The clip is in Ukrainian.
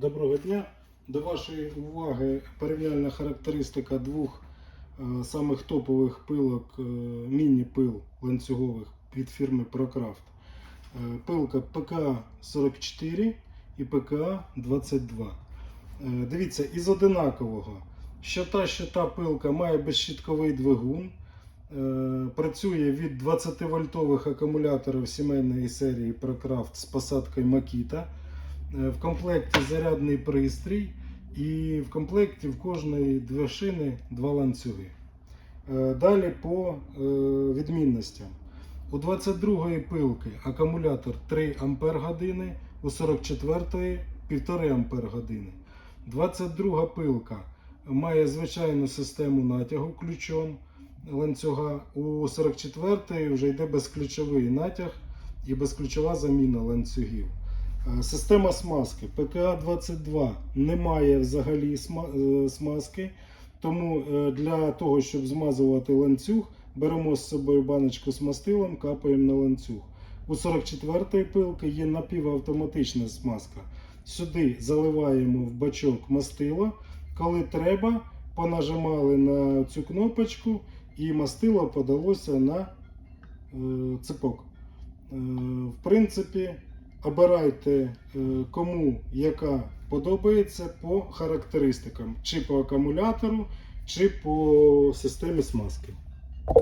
Доброго дня. До вашої уваги порівняльна характеристика двох е, самих топових пилок е, міні-пил ланцюгових від фірми ProCraft. Е, Пилка ПК-44 і ПКА-22. Е, Дивіться, із одинакового. Що та, що та пилка має безщітковий двигун. Працює від 20 вольтових акумуляторів сімейної серії ProCraft з посадкою Makita. Е, В комплекті зарядний пристрій і в комплекті в кожної дві шини два ланцюги. Е, Далі по е, відмінностям. У 22-ї пилки акумулятор 3 Ампер години, у 44-ї 1,5 Ампер години. 22 пилка має звичайну систему натягу ключом ланцюга. У 44-ї вже йде безключовий натяг і безключова заміна ланцюгів. Е, Система смазки ПКА-22 не має взагалі е, смазки, тому е, для того, щоб змазувати ланцюг, беремо з собою баночку з мастилом, капаємо на ланцюг. У 44-ї пилки є напівавтоматична смазка. Сюди заливаємо в бачок мастило. Коли треба, понажимали на цю кнопочку і мастило подалося на цепок. В принципі, обирайте е, кому яка подобається по характеристикам, чи по акумулятору, чи по системі смазки.